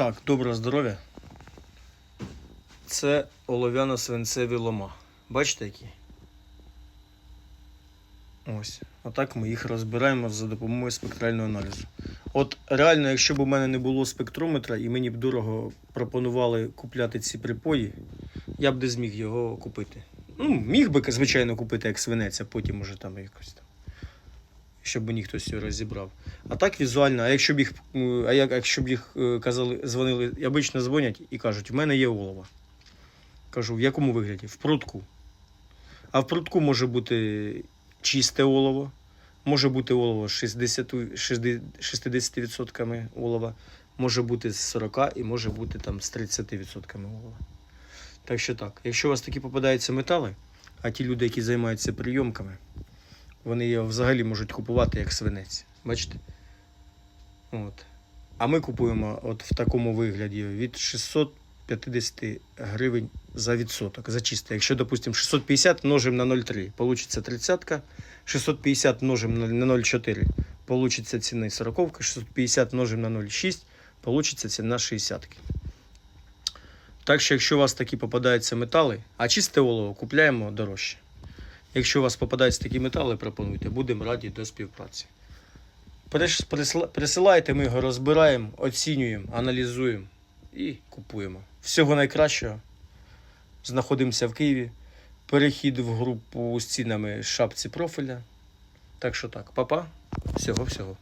Так, доброго здоров'я. Це олов'яно-свинцеві лома. Бачите які? Ось. Отак ми їх розбираємо за допомогою спектрального аналізу. От реально, якщо б у мене не було спектрометра і мені б дорого пропонували купляти ці припої, я б не зміг його купити. Ну, міг би, звичайно, купити як свинець, а потім уже там якось там. Щоб мені хтось його розібрав. А так візуально, а якщо б їх, а як, якщо б їх е, казали, дзвонили, обично дзвонять і кажуть, у мене є олово. Кажу, в якому вигляді? В прутку. А в прутку може бути чисте олово, може бути олово з 60, 60 60% олова, може бути з 40% і може бути там з 30% олова. Так що так, якщо у вас такі попадаються метали, а ті люди, які займаються прийомками, вони його взагалі можуть купувати як свинець. Бачите? От. А ми купуємо от в такому вигляді від 650 гривень за відсоток, за чисте. Якщо, допустимо, 650 множимо на 0,3, получиться 30, 650 множимо на 0,4, получиться ціна 40, 650 множимо на 0,6, получиться ціна 60. Так що, якщо у вас такі попадаються метали, а чисте олово купляємо дорожче. Якщо у вас попадаються такі метали, пропонуйте, будемо раді до співпраці. Присилайте, ми його розбираємо, оцінюємо, аналізуємо і купуємо. Всього найкращого. Знаходимося в Києві. Перехід в групу з цінами шапці профіля. Так що так, папа, всього-всього.